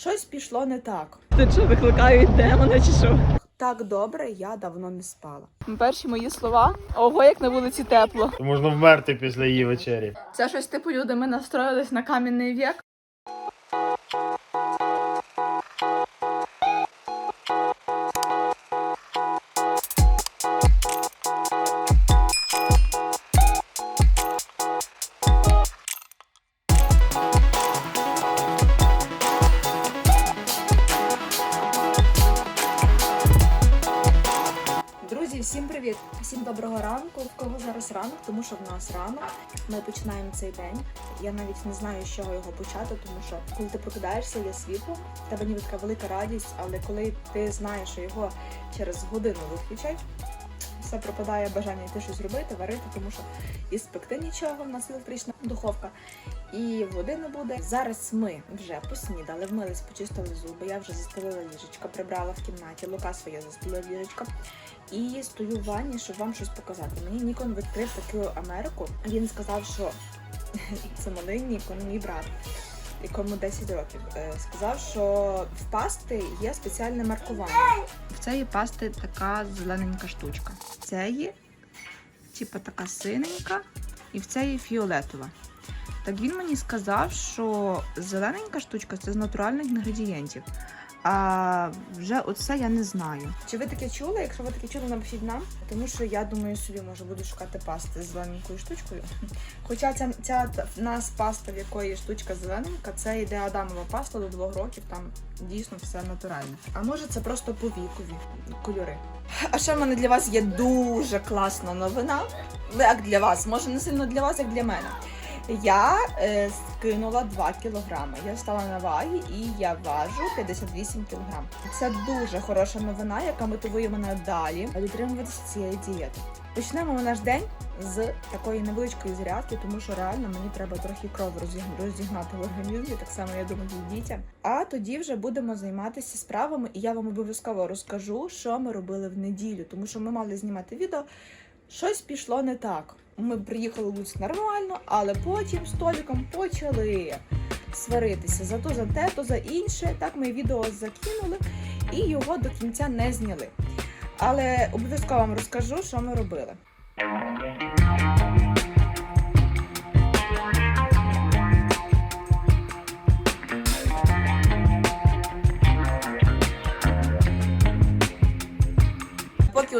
Щось пішло не так. Ти що, викликають демона чи що? Так добре, я давно не спала. Перші мої слова. Ого, як на вулиці тепло. Можна вмерти після її вечері. Це щось типу люди, ми настроїлись на кам'яний вік. Тому що в нас ранок. Ми починаємо цей день. Я навіть не знаю, з чого його почати, тому що коли ти прокидаєшся, є світло, в тебе ніби така велика радість, але коли ти знаєш, що його через годину виключать, все пропадає бажання йти щось робити, варити, тому що і спекти нічого, в нас електрична духовка, і води не буде. Зараз ми вже поснідали, вмились, почистили зуби. Я вже застелила ліжечко, прибрала в кімнаті. Лука своє застелила ліжечко. І стою в ванні, щоб вам щось показати. Мені Нікон відкрив таку Америку. Він сказав, що це малий Нікон, мій брат, якому 10 років. е, Сказав, що в пасти є спеціальне маркування. Цієї пасти така зелененька штучка. В цієї, типу, така синенька, і в цієї фіолетова. Так він мені сказав, що зелененька штучка це з натуральних інгредієнтів. А вже оце я не знаю. Чи ви таке чули? Якщо ви таке чули, напишіть нам, тому що я думаю, собі може буду шукати пасти з зелененькою штучкою. Хоча ця, ця в нас паста, в якої штучка зелененька, це йде Адамова паста до двох років, там дійсно все натуральне. А може це просто по вікові кольори. А ще в мене для вас є дуже класна новина. Ну, Як для вас, може не сильно для вас, як для мене. Я е, скинула 2 кілограми. Я стала на ваги і я важу 58 кілограм. Це дуже хороша новина, яка мотивує мене далі дотримуватися цієї дієти. Почнемо ми наш день з такої невеличкої зарядки, тому що реально мені треба трохи кров розігнати в організмі, так само я думаю, і дітям. А тоді вже будемо займатися справами, і я вам обов'язково розкажу, що ми робили в неділю, тому що ми мали знімати відео. Щось пішло не так. Ми приїхали в Луцьк нормально, але потім з Толіком почали сваритися за то, за те, то за інше. Так ми відео закинули і його до кінця не зняли. Але обов'язково вам розкажу, що ми робили.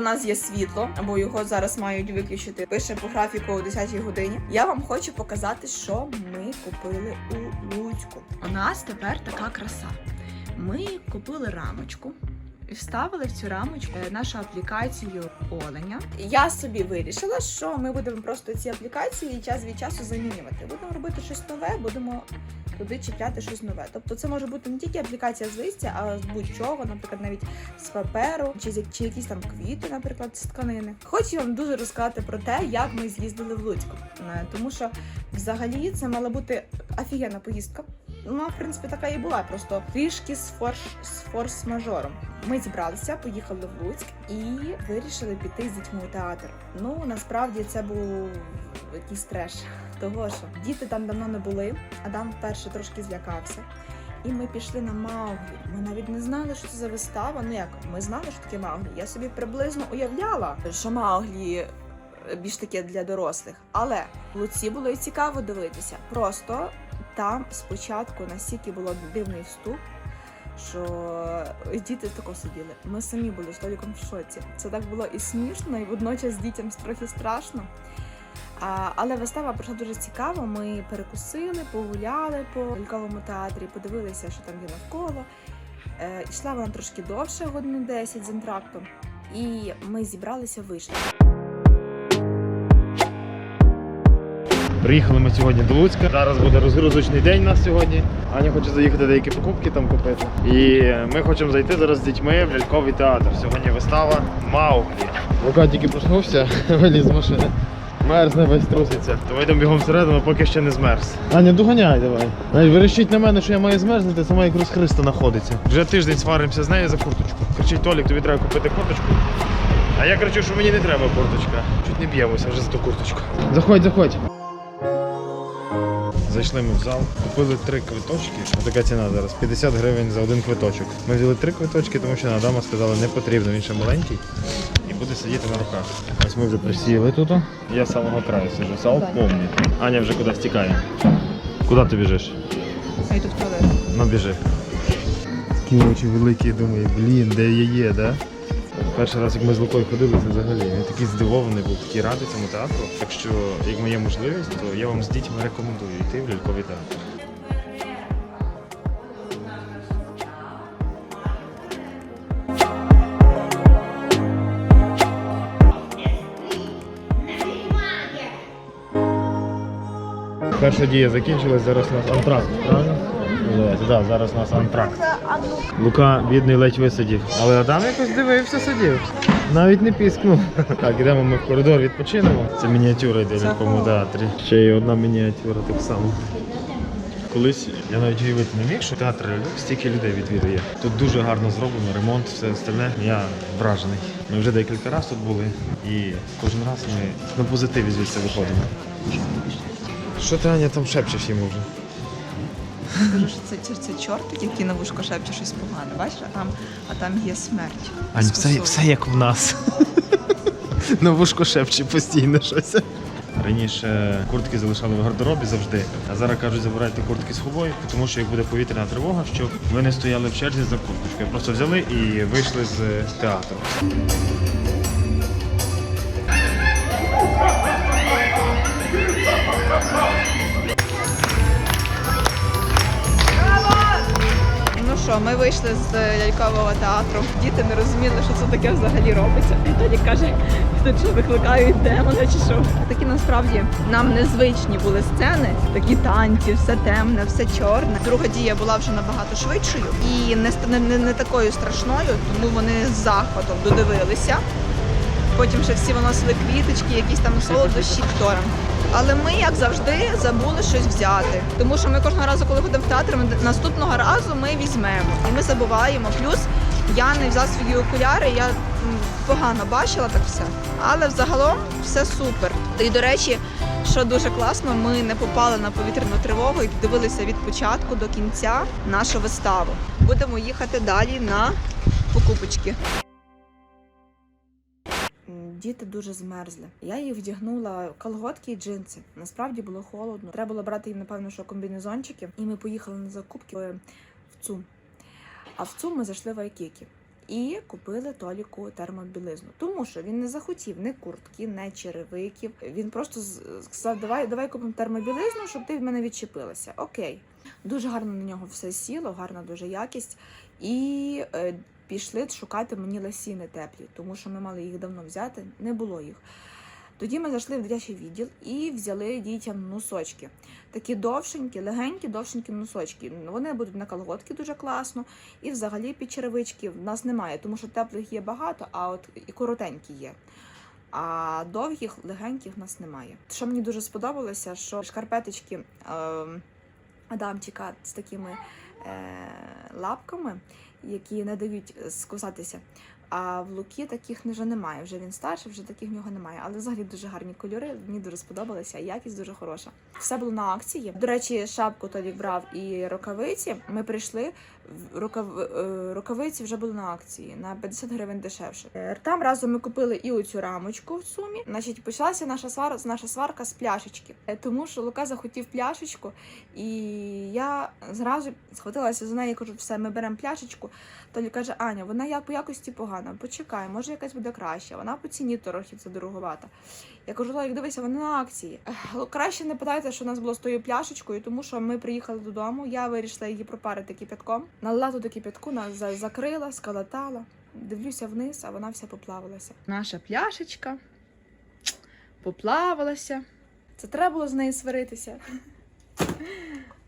Нас є світло, або його зараз мають виключити, пише по графіку о 10 годині. Я вам хочу показати, що ми купили у Луцьку. У нас тепер така краса. Ми купили рамочку. І вставили в цю рамочку е, нашу аплікацію оленя. Я собі вирішила, що ми будемо просто ці аплікації час від часу замінювати. Будемо робити щось нове, будемо туди чіпляти щось нове. Тобто це може бути не тільки аплікація з листя, а з будь-чого, наприклад, навіть з паперу, чи, з- чи якісь там квіти, наприклад, з тканини. Хочу вам дуже розказати про те, як ми з'їздили в Луцьк. Е, Тому що взагалі це мала бути офігенна поїздка. Ну, в принципі, така і була, просто трішки з форш з форс-мажором. Ми зібралися, поїхали в Луцьк і вирішили піти з дітьми у театр. Ну насправді це був якийсь треш. Того що діти там давно не були, Адам вперше трошки злякався. І ми пішли на Мауглі. Ми навіть не знали, що це за вистава. Ну як ми знали, що таке Мауглі. Я собі приблизно уявляла, що Мауглі е, більш таке для дорослих. Але Луці було і цікаво дивитися. Просто там спочатку настільки було дивний вступ, що діти тако сиділи. Ми самі були з Толіком в шоці. Це так було і смішно, і водночас дітям трохи страшно. А, але вистава пройшла дуже цікаво. Ми перекусили, погуляли по ляльковому театрі, подивилися, що там є навколо. Е, йшла вона трошки довше, годину 10 з антрактом. І ми зібралися, вийшли. Приїхали ми сьогодні до Луцька. Зараз буде розгрузочний день у нас сьогодні. Аня хоче заїхати деякі покупки там купити. І ми хочемо зайти зараз з дітьми в ляльковий театр. Сьогодні вистава Мауглі. Лука тільки проснувся, виліз з машини. Мерзне весь труситься. То йдемо бігом всередину, поки ще не змерз. Аня, доганяй давай. Навіть вирішіть на мене, що я маю змерзнути, сама як Христа знаходиться. Вже тиждень сваримося з нею за курточку. Кричить Толік, тобі треба купити курточку. А я кричу, що мені не треба курточка. Чуть не б'ємося вже за ту курточку. Заходь, заходь. Зайшли ми в зал, купили три квиточки. Така ціна зараз 50 гривень за один квиточок. Ми взяли три квиточки, тому що на Адама сказали, не потрібно, він ще маленький і буде сидіти на руках. Ось ми вже присіли тут. Я з самого краю сиджу, зал повний. Аня вже кудись тікає. Куди ти біжиш? Туалет. Ну біжи. Такі очі великі, думаю, блін, де я є, да? Перший раз, як ми з Лукою ходили, це взагалі. Він такий здивований був, такий радий цьому театру. Так що, як моя можливість, то я вам з дітьми рекомендую йти в ляльковий театр. Перша дія закінчилась, зараз у нас антракт, правильно? Називається, да, зараз у нас антракт. Лука, бідний, ледь висидів. Але Адам якось дивився, сидів. Навіть не піскнув. Так, ідемо ми в коридор відпочинемо. Це мініатюра йде в ляльковому театрі. Ще й одна мініатюра так само. Колись я навіть уявити не міг, що театр стільки людей відвідує. Тут дуже гарно зроблено, ремонт, все остальне. Я вражений. Ми вже декілька разів тут були, і кожен раз ми на позитиві звідси виходимо. Що ти Аня там шепчеш йому вже? Кажу, що це, це, це чорт, який на вушко шепче щось погане. Бачиш, а там, а там є смерть. Ань, все, все як в нас. На вушко шепче постійно щось. Раніше куртки залишали в гардеробі завжди, а зараз кажуть, забирайте куртки з собою, тому що як буде повітряна тривога, щоб ви не стояли в черзі за курточкою. Просто взяли і вийшли з театру. Що, ми вийшли з е, лялькового театру. Діти не розуміли, що це таке взагалі робиться. І тоді каже, тут що викликають демона чи що. Такі насправді нам незвичні були сцени, такі танці, все темне, все чорне. Друга дія була вже набагато швидшою і не, не, не, такою страшною, тому вони з захватом додивилися. Потім ще всі виносили квіточки, якісь там солодощі акторам. Але ми, як завжди, забули щось взяти. Тому що ми кожного разу, коли ходимо в театр, ми наступного разу ми візьмемо і ми забуваємо. Плюс я не взяла свої окуляри, я погано бачила так все. Але взагалом все супер. І до речі, що дуже класно, ми не попали на повітряну тривогу і дивилися від початку до кінця нашу виставу. Будемо їхати далі на покупочки. Діти дуже змерзли. Я їх вдягнула колготки і джинси. Насправді було холодно. Треба було брати їм, напевно, що комбінезончики. І ми поїхали на закупки в в ЦУМ. А в ЦУМ ми зайшли в Айкікі. І купили Толіку термобілизну, тому що він не захотів ні куртки, ні черевиків. Він просто сказав: давай, давай купимо термобілизну, щоб ти в мене відчепилася. Окей, дуже гарно на нього все сіло, гарна дуже якість. І е, пішли шукати мені ласіни теплі, тому що ми мали їх давно взяти, не було їх. Тоді ми зайшли в дитячий відділ і взяли дітям носочки. Такі довшенькі, легенькі, довшенькі носочки. Вони будуть на колготки дуже класно. І взагалі під черевички в нас немає, тому що теплих є багато, а от і коротенькі є. А довгих, легеньких в нас немає. Що мені дуже сподобалося, що шкарпеточки е, Адамчика з такими е, лапками, які не дають скусатися. А в Луки таких вже немає. Вже він старший, вже таких в нього немає. Але взагалі дуже гарні кольори. Мені дуже сподобалося. Якість дуже хороша. Все було на акції. До речі, шапку Толік брав і рукавиці. Ми прийшли. Рукав... е, Рукавиці вже були на акції на 50 гривень дешевше. Е, Там разом ми купили і оцю рамочку в сумі. Значить, почалася наша свара, наша сварка з пляшечки, Е, тому що Лука захотів пляшечку, і я зразу схватилася за неї. Кажу, все, ми беремо пляшечку. Толі каже, Аня, вона як по якості погана. Почекай, може якась буде краща. Вона по ціні трохи це дороговата. Я кажу, Толік, дивися, вона на акції. Краще не питайте, що у нас було з тою пляшечкою, тому що ми приїхали додому. Я вирішила її пропарити кипятком. Налила туди кипятку, закрила, скалатала. Дивлюся вниз, а вона вся поплавилася. Наша пляшечка поплавалася. Це треба було з нею сваритися.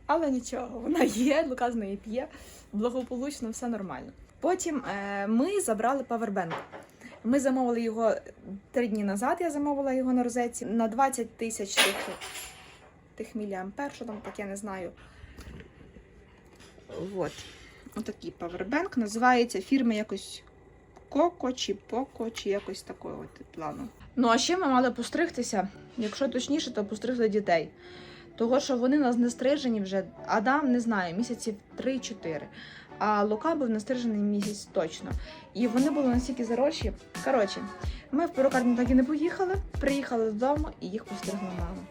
Але нічого, вона є, Лука з неї п'є, благополучно, все нормально. Потім е, ми забрали павербенк. Ми замовили його три дні назад. Я замовила його на розетці на 20 тисяч тих, тих міліампер, що там таке, не знаю. От. Отакий павербенк. Називається фірма якось Коко чи Поко, чи якось такого плану. Ну а ще ми мали постригтися. Якщо точніше, то постригли дітей. Того, що вони нас не стрижені вже, Адам не знаю, місяців 3-4. А Лука був настрижений місяць точно. І вони були настільки заросші. Коротше, ми в перукарню так і не поїхали, приїхали додому і їх постригла мама.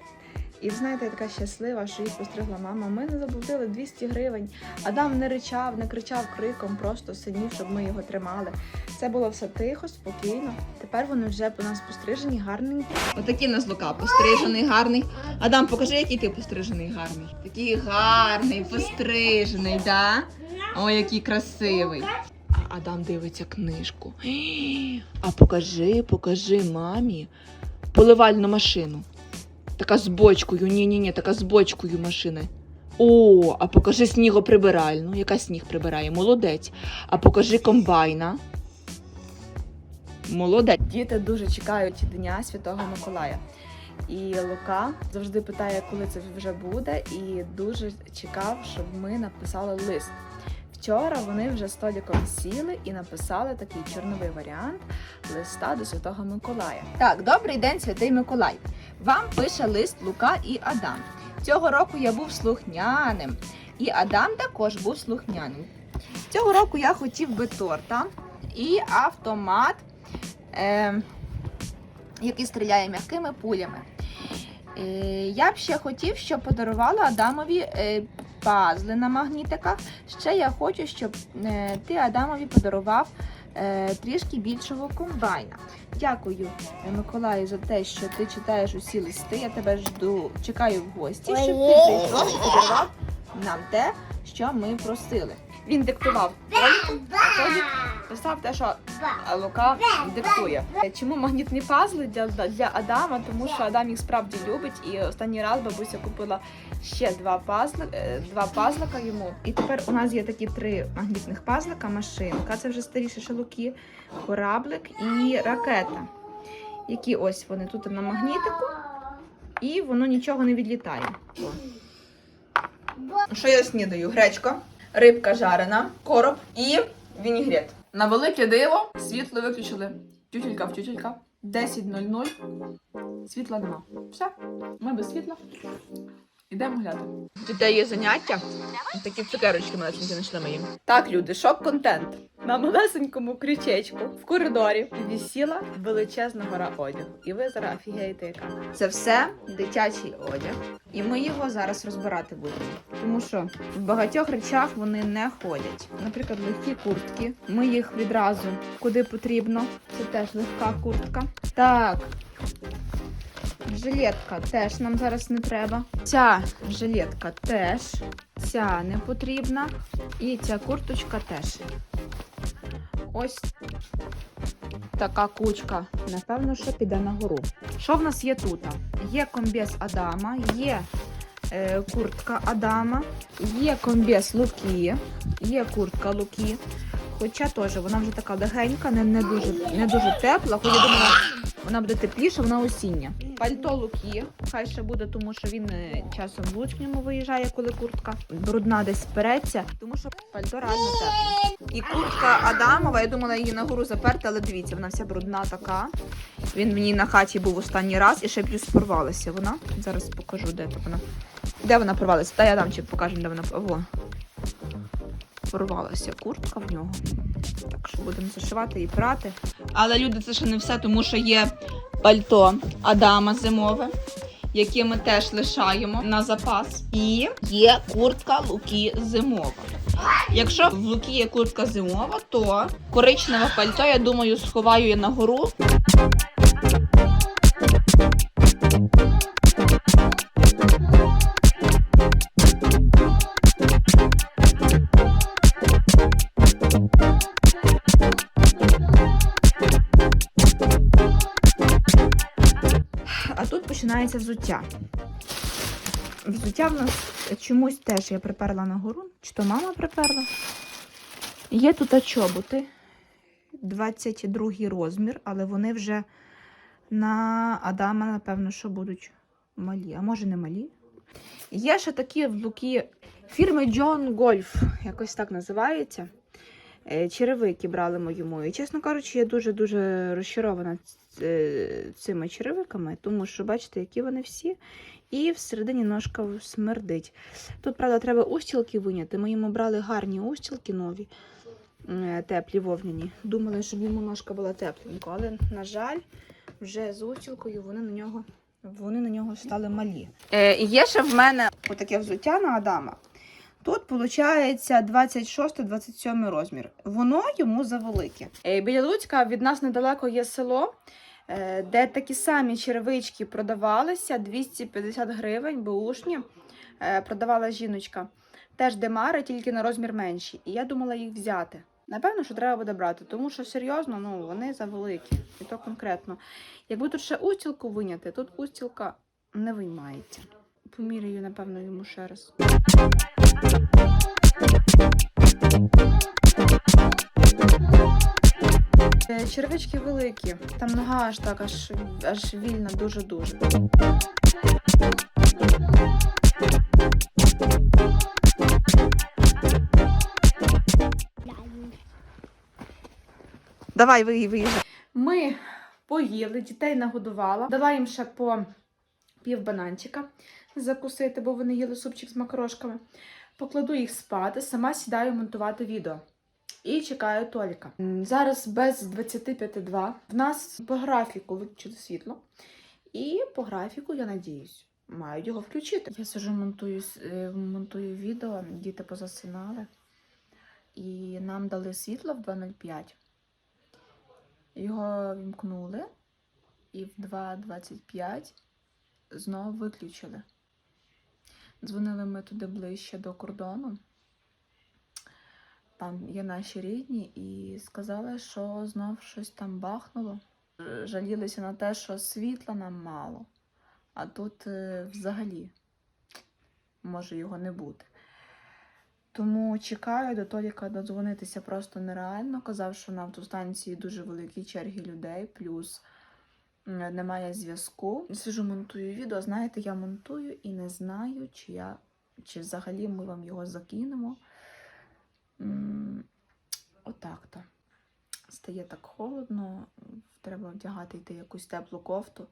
І знаєте, я така щаслива, що їх постригла мама. Ми не заплатили 200 гривень. Адам не ричав, не кричав криком, просто синів, щоб ми його тримали. Це було все тихо, спокійно. Тепер вони вже по нас пострижені, гарненькі. Отакий у нас лука пострижений, гарний. Адам, покажи, який ти пострижений гарний. Такий гарний, пострижений, да? Ой, який красивий. А Адам дивиться книжку. А покажи, покажи мамі поливальну машину. Така з бочкою. Ні-ні-ні, така з бочкою машина. О, а покажи снігоприбиральну. Яка сніг прибирає? Молодець. А покажи комбайна. Молодець. Діти дуже чекають Дня Святого Миколая. І Лука завжди питає, коли це вже буде, і дуже чекав, щоб ми написали лист. Вчора вони вже століком сіли і написали такий чорновий варіант листа до Святого Миколая. Так, добрий день, святий Миколай. Вам пише лист Лука і Адам. Цього року я був слухняним, і Адам також був слухняним. Цього року я хотів би торта і автомат, е, який стріляє м'якими пулями. Е, я б ще хотів, щоб подарувала Адамові е, пазли на магнітиках. Ще я хочу, щоб е, ти Адамові подарував трішки більшого комбайна. Дякую, е, Миколаю, за те, що ти читаєш усі листи. Я тебе жду, чекаю в гості, щоб ти прийшов і подарував нам те, що ми просили. Він диктував Толік те, що Лука диктує. Чому магнітні пазли для, для Адама? Тому що Адам їх справді любить, і останній раз бабуся купила ще два пазли, е, два пазлика йому. І тепер у нас є такі три магнітних пазлика: машинка, це вже старіше шелуки, кораблик і ракета. Які ось вони тут на магнітику, і воно нічого не відлітає. Що я снідаю? Гречка, рибка жарена, короб і вінігрет. На велике диво світло виключили. Тютелька в тютелька. 10.00. Світла нема. Все, ми без світла. Ідемо гуляти. Дітей є заняття. Такі цукерочки малесенькі знайшли ми їм. Так, люди, шок-контент. На малесенькому крючечку в коридорі висіла величезна гора одягу. І ви зараз офігієте яка. Це все дитячий одяг. І ми його зараз розбирати будемо. Тому що в багатьох речах вони не ходять. Наприклад, легкі куртки. Ми їх відразу куди потрібно. Це теж легка куртка. Так. Жилетка теж нам зараз не треба. Ця жилетка теж. Ця не потрібна. І ця курточка теж. Ось така кучка. Напевно, що піде на гору. Що в нас є тут? Є комбез Адама, є е, куртка Адама, є комбез Луки, є куртка Луки. Хоча теж вона вже така легенька, не, не, дуже, не дуже тепла. Хоч думала, вона буде тепліша, вона осіння. Пальто Луки, хай ще буде, тому що він е, часом в луч ньому виїжджає, коли куртка брудна десь переться, тому що пальто реально тепле. І куртка Адамова, я думала її на гору заперти, але дивіться, вона вся брудна така. Він ній на хаті був останній раз і ще плюс порвалася вона. Зараз покажу, де вона. Де вона порвалася? Дай Адамчик покажемо, де вона Во. Порвалася куртка в нього. Так що будемо зашивати і прати. Але люди, це ще не все, тому що є пальто Адама зимове, яке ми теж лишаємо на запас. І є куртка Луки зимова. Якщо в Луки є куртка зимова, то коричневе пальто, я думаю, сховаю я на гору. Починається взуття. Взуття в нас чомусь теж я приперла на гору, чи то мама приперла. Є тут чоботи, 22 розмір, але вони вже на Адама, напевно, що будуть малі, а може не малі. Є ще такі в луки фірми John Golf, якось так називається. Е, Черевики брали моєму. І, чесно кажучи, я дуже-дуже розчарована цими черевиками, тому що бачите, які вони всі. І всередині ножка смердить. Тут, правда, треба устілки виняти. Ми йому брали гарні устілки нові, е, теплі вовняні. Думали, щоб йому ножка була тепленька, але, на жаль, вже з устілкою вони на нього, вони на нього стали малі. Е, є ще в мене отаке взуття на Адама. Тут виходить 26-27 розмір. Воно йому завелике. Е, Біля Луцька від нас недалеко є село, е, де такі самі черевички продавалися 250 гривень, бушні. Продавала жіночка. Теж демари, тільки на розмір менші. І я думала їх взяти. Напевно, що треба буде брати, тому що серйозно, ну вони завеликі. І то конкретно. Якби тут ще устілку виняти, тут устілка не виймається. Поміряю, напевно, йому ще раз. Е, Червички великі, там нога аж так, аж, аж вільна, дуже-дуже. Давай, ви- виїжджай. Ми поїли, дітей нагодувала, дала їм ще по пів бананчика закусити, бо вони їли супчик з макарошками. Покладу їх спати, сама сідаю монтувати відео. І чекаю Толіка. Зараз без 25.2. В нас по графіку виключили світло. І по графіку, я надіюсь, мають його включити. Я сижу, монтую, е, монтую відео, діти позасинали. І нам дали світло в 2.05. Його вімкнули, і в 2.25 знову виключили. Дзвонили ми туди ближче до кордону. Там є наші рідні, і сказали, що знов щось там бахнуло. Жалілися на те, що світла нам мало, а тут е, взагалі може його не бути. Тому чекаю до Толіка додзвонитися просто нереально. Казав, що на автостанції дуже великі черги людей, плюс немає зв'язку. Сижу, монтую відео. Знаєте, я монтую і не знаю, чи я чи взагалі ми вам його закинемо. М, Отак то. Стає так холодно, треба вдягати йти якусь теплу кофту.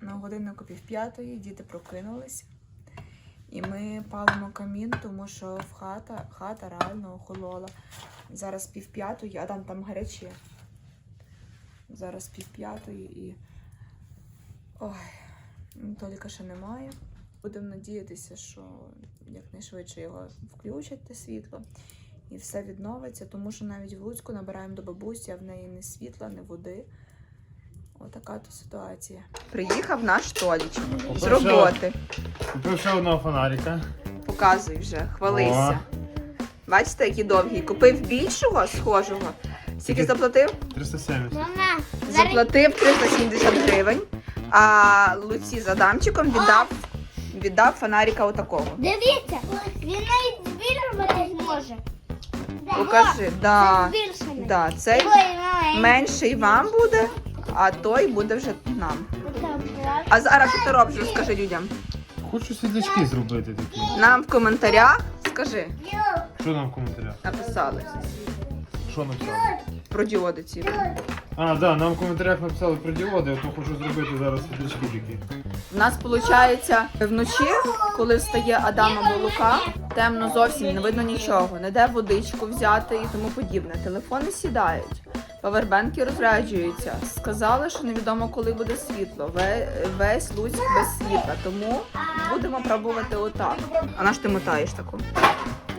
На годиннику пів п'ятої діти прокинулись. І ми палимо камін, тому що в хата, хата реально охолола. Зараз пів п'ятої, а там там гаряче. Зараз пів п'ятої і. Ой, Толіка ще немає. Будемо надіятися, що якнайшвидше його включать те світло і все відновиться, тому що навіть в Луцьку набираємо до бабусі, а в неї ні світла, ні води. Отака то ситуація. Приїхав наш Толіч з роботи. Купив ще одного фонарика. Показуй вже, хвалися. Бачите, який довгий. Купив більшого, схожого. Скільки заплатив? 370. Мама, зараз Заплатив 370 гривень, а Луці з Адамчиком віддав, віддав фонарика отакого. дивіться, він навіть збільшувати зможе. Покажи, да, Збільшений. да, цей менший вам буде, а той буде вже нам. А зараз що ти робиш, розкажи людям. Хочу світлячки зробити такі. Нам в коментарях скажи, Що нам в коментарях? написали Що написали? про діоди ці. А, да, нам в коментарях написали про діоди, а то хочу зробити зараз такі. У нас виходить вночі, коли встає Адам або Лука, темно зовсім не видно нічого, не де водичку взяти і тому подібне. Телефони сідають, павербенки розряджуються. Сказали, що невідомо, коли буде світло. Весь Луцьк без світла, тому будемо пробувати отак. А на що ти мотаєш таку?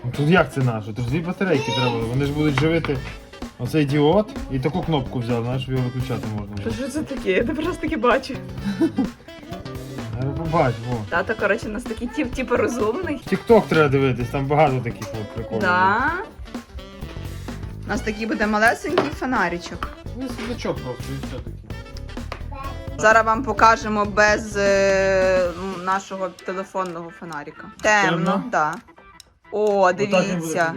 Ну, Тут як це наше? Тут ж дві батарейки треба. Вони ж будуть живити оцей діод і таку кнопку взяв, знаєш, щоб його виключати можна. що це таке? Я тебе раз таки бачу. Побач, во. Тато, коротше, у нас такий тип, типу розумний. Тік-ток треба дивитись, там багато таких от приколів. Да. У нас такий буде малесенький фонаричок. Ну, світлячок просто, і все таки. Зараз вам покажемо без е, нашого телефонного фонарика. Темно, Темно? Да. О, дивіться,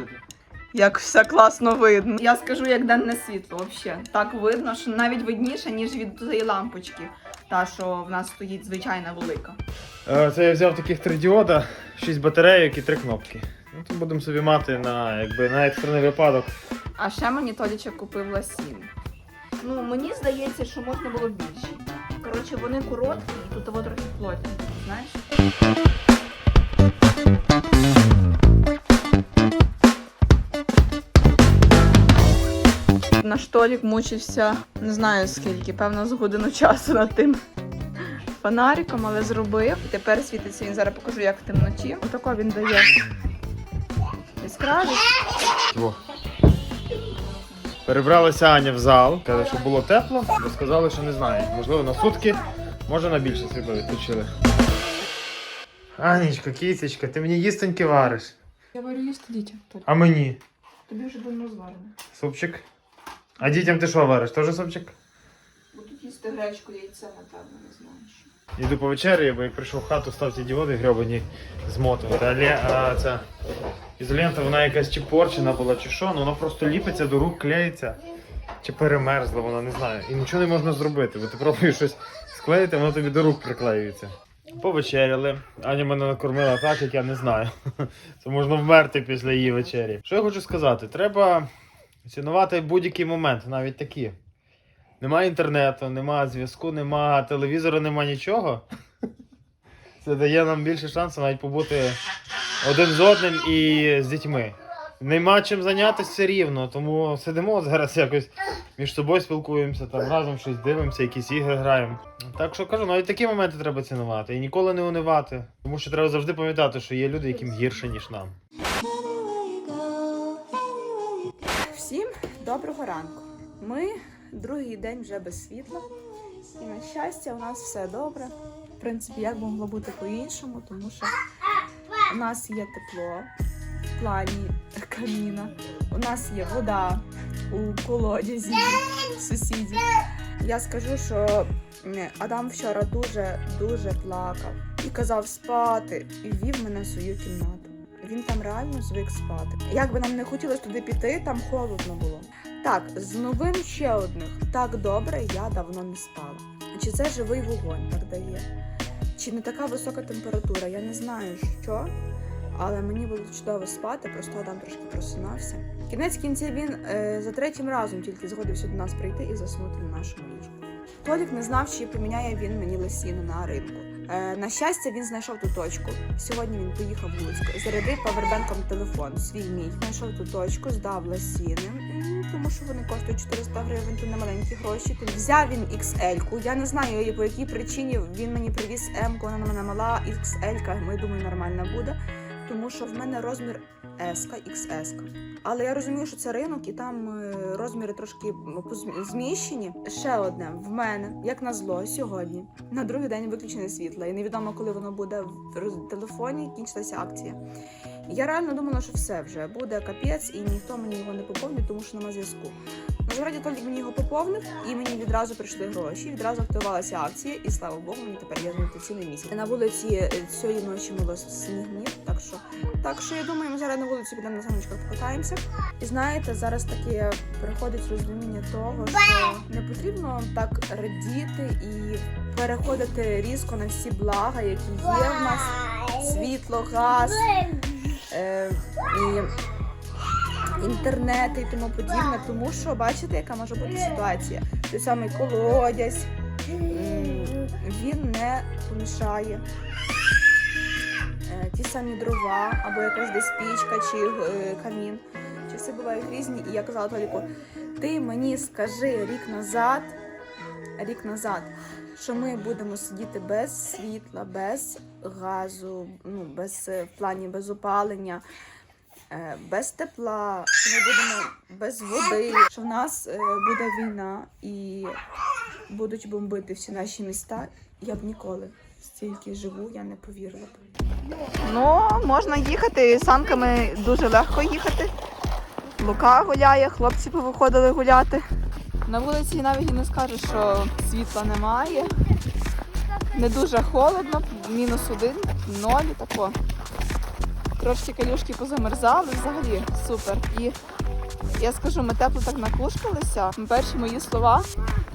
як все класно видно. Я скажу, як денне світло взагалі. Так видно, що навіть видніше, ніж від цієї лампочки. Та, що в нас стоїть звичайна велика. Е, Це я взяв таких три діода, шість батарейок і три кнопки. Ну, то будемо собі мати на, якби, на екстрений випадок. А ще мені Толічок купив ласін. Ну, мені здається, що можна було більше. Коротше, вони короткі і тут трохи плотні, знаєш? Наш Толік мучився не знаю скільки, певно, з годину часу над тим фонариком, але зробив. І тепер світиться він зараз покажу, як в темноті. Отако він дає яскравість. Во. Перебралася Аня в зал, каже, що було тепло, бо сказали, що не знаю. Можливо, на сутки, може на більше світло відключили. Анічка, кісечка, ти мені їстеньки вариш. Я варю їсти дітям. А мені? Тобі вже давно зварено. Супчик. А дітям ти що вариш? Теж супчик? Будуть їсти гречку, яйця, напевно, не знаю. що. Іду по вечері, бо як прийшов в хату, став ті діоди грьобані змотувати. Але а, ця ізолента, вона якась чи порчена була, чи що, ну вона просто ліпиться до рук, клеїться. Чи перемерзла, вона не знаю. І нічого не можна зробити, бо ти пробуєш щось склеїти, воно тобі до рук приклеюється. Повечеряли. Аня мене накормила так, як я не знаю. Це можна вмерти після її вечері. Що я хочу сказати? Треба цінувати будь-який момент, навіть такі. Нема інтернету, нема зв'язку, нема телевізора, нема нічого. Це дає нам більше шансу навіть побути один з одним і з дітьми. Нема чим зайнятися рівно, тому сидимо зараз якось між собою спілкуємося, там разом щось дивимося, якісь ігри граємо. Так що кажу, навіть такі моменти треба цінувати і ніколи не унивати. Тому що треба завжди пам'ятати, що є люди, яким гірше, ніж нам. Доброго ранку. Ми другий день вже без світла. І на щастя, у нас все добре. В принципі, як могло бути по-іншому, тому що у нас є тепло в плані каміна, у нас є вода у колодязі сусідів. Я скажу, що Адам вчора дуже дуже плакав і казав спати, і ввів мене в свою кімнату. Він там реально звик спати. Як би нам не хотілося туди піти, там холодно було. Так, з новим ще одних так добре я давно не спала. Чи це живий вогонь так дає? Чи не така висока температура? Я не знаю що, але мені було чудово спати, просто Адам трошки просинався. Кінець кінців він е, за третім разом тільки згодився до нас прийти і заснути на нашому ліжку. Толік не знав, чи поміняє він мені лосіну на ринку. Е, на щастя, він знайшов ту точку. Сьогодні він поїхав в Луцьк, зарядив павербенком телефон свій мій. Знайшов ту точку, здав ласіни, тому що вони коштують 400 гривень, то не маленькі гроші. Тут взяв він XL-ку. Я не знаю, по якій причині він мені привіз М-ку, вона на мене мала, XL-ка, Ми думаю, нормально буде. Тому що в мене розмір S, XS. Але я розумію, що це ринок, і там е, розміри трошки зміщені. Ще одне в мене, як назло, сьогодні на другий день виключене світло, і невідомо, коли воно буде в телефоні. Кінчилася акція. Я реально думала, що все вже буде капець, і ніхто мені його не поповнить, тому що нема зв'язку. Насправді Толік мені його поповнив, і мені відразу прийшли гроші. Відразу активувалася акція, і слава Богу, мені тепер є знайти цілий місяць. На вулиці цієї ночі було сніг мір, так що так що я думаю, ми зараз на вулицю підемо на саночках покатаємося. І знаєте, зараз таке приходить розуміння того, що не потрібно так радіти і переходити різко на всі блага, які є в нас. Світло, газ і інтернет і тому подібне, тому що бачите, яка може бути ситуація. Той самий колодязь, він не помішає. Е, Ті самі дрова, або якась десь пічка чи е, камін. Часи бувають різні, і я казала Толіку, ти мені скажи рік назад, рік назад, що ми будемо сидіти без світла, без газу, ну, без е, в плані без опалення, е, без тепла, що ми будемо без води, що в нас е, буде війна і будуть бомбити всі наші міста. Я б ніколи стільки живу, я не повірила б. Ну, можна їхати, санками дуже легко їхати. Лука гуляє, хлопці повиходили гуляти. На вулиці навіть і не скажеш, що світла немає. Не дуже холодно, мінус один, ноль, тако. Трошки калюшки позамерзали, взагалі супер. І я скажу, ми тепло так накушкалися. Перші мої слова.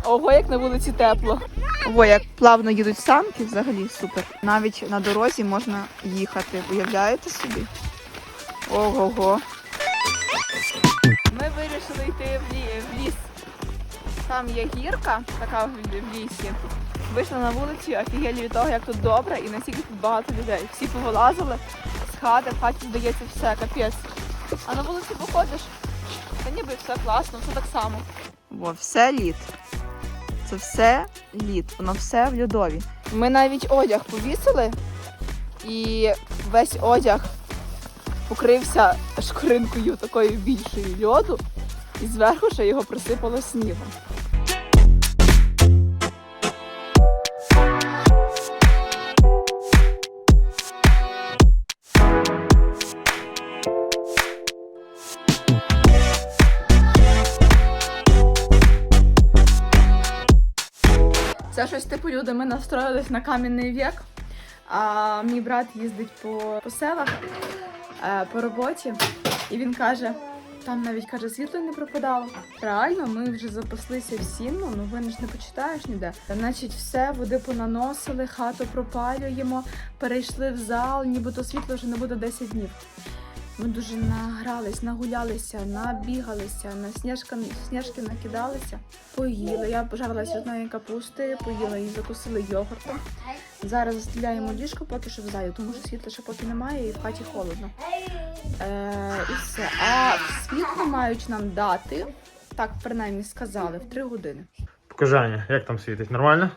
Ого, як на вулиці тепло. Ого, як плавно їдуть санки, взагалі супер. Навіть на дорозі можна їхати. Уявляєте собі? Ого-го. Ми вирішили йти в ліс. Там є гірка, така в, лісі. Вийшли на вулицю, офігелі від того, як тут добре і наскільки тут багато людей. Всі повилазили з хати, в хаті здається все, капець. А на вулиці виходиш, та ніби все класно, все так само. Во, все лід. Це все лід, воно все в льодові. Ми навіть одяг повісили, і весь одяг покрився шкуринкою такою більшою льоду, і зверху ще його присипало снігом. Типу люди. Ми настроїлись на кам'яний вік. А мій брат їздить по, по селах е, по роботі, і він каже: там навіть каже, світло не пропадало. Реально, ми вже запаслися всім, ну новини ж не почитаєш ніде. Значить, все, води понаносили, хату пропалюємо, перейшли в зал, нібито світло вже не буде 10 днів. Ми дуже награлись, нагулялися, набігалися, на сніжка, сніжки накидалися, поїли. Я пожарила сьогодні капусти, поїла і закусили йогуртом. Зараз застеляємо ліжко поки що в залі, тому що світла ще поки немає і в хаті холодно. Е, і все. А світло мають нам дати, так принаймні сказали, в 3 години. Покажи, Аня, як там світить? Нормально?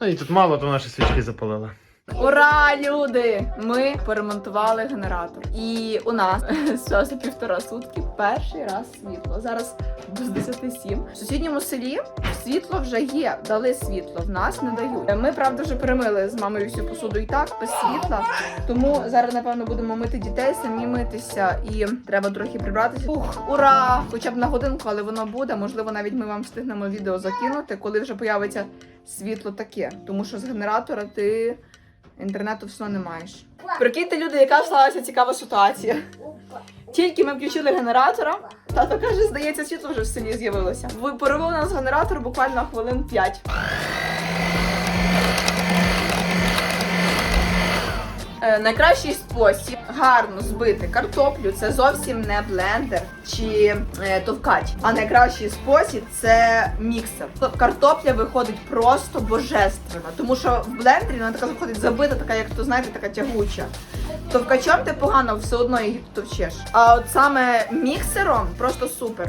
Ну і тут мало, то наші свічки запалили. Ура, люди! Ми поремонтували генератор. І у нас за півтора сутки перший раз світло. Зараз без 10 В сусідньому селі світло вже є, дали світло. В нас не дають. Ми правда вже перемили з мамою всю посуду і так без світла. Тому зараз, напевно, будемо мити дітей, самі митися і треба трохи прибратися. Ух, ура! Хоча б на годинку, але воно буде. Можливо, навіть ми вам встигнемо відео закинути, коли вже появиться світло таке. Тому що з генератора ти інтернету все не маєш. Прикиньте, люди, яка сталася цікава ситуація. Тільки ми включили генератора, тато каже, здається, світло вже в селі з'явилося. Ви Поровив нас генератор буквально хвилин 5. Найкращий спосіб гарно збити картоплю це зовсім не блендер чи е, товкач. А найкращий спосіб це міксер. Картопля виходить просто божественна, тому що в блендері вона така виходить забита, така, як то знаєте, така тягуча. Товкачом ти погано все одно її товчеш. А от саме міксером просто супер.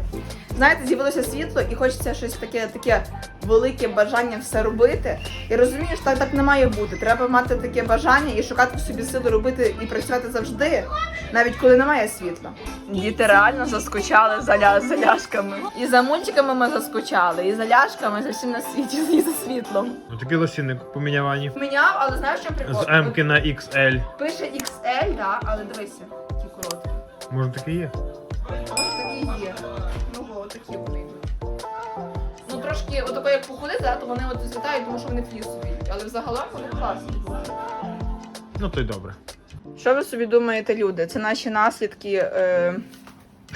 Знаєте, з'явилося світло і хочеться щось таке, таке велике бажання все робити. І розумієш, так так не має бути. Треба мати таке бажання і шукати в собі сили робити і працювати завжди, навіть коли немає світла. Діти реально заскучали за, ля, за ляшками. І за мультиками ми заскучали, і за ляшками, за всім на світі, і за світлом. Ну такий лосінник поміняв Ані. Міняв, але знаєш, що прикол? З М на XL. Пише XL, да, але дивися, які короткі. Може такий є? Ось такі є. Ну, о, такі вони. Ну трошки, отако як походити, да, то вони от злітають, тому що вони флісові. Але взагалом вони класні. Ну то й добре. Що ви собі думаєте, люди? Це наші наслідки е...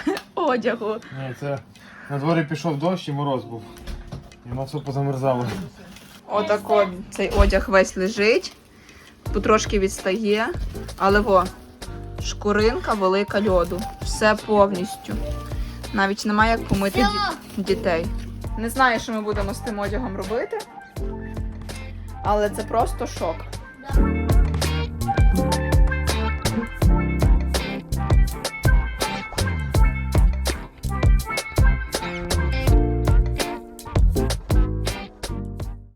одягу. Ні, це на дворі пішов дощ і мороз був. І воно все позамерзало. Отако цей одяг весь лежить, потрошки відстає, але во, шкуринка велика льоду. Все повністю. Навіть немає як помити ді- дітей. Не знаю, що ми будемо з тим одягом робити, але це просто шок.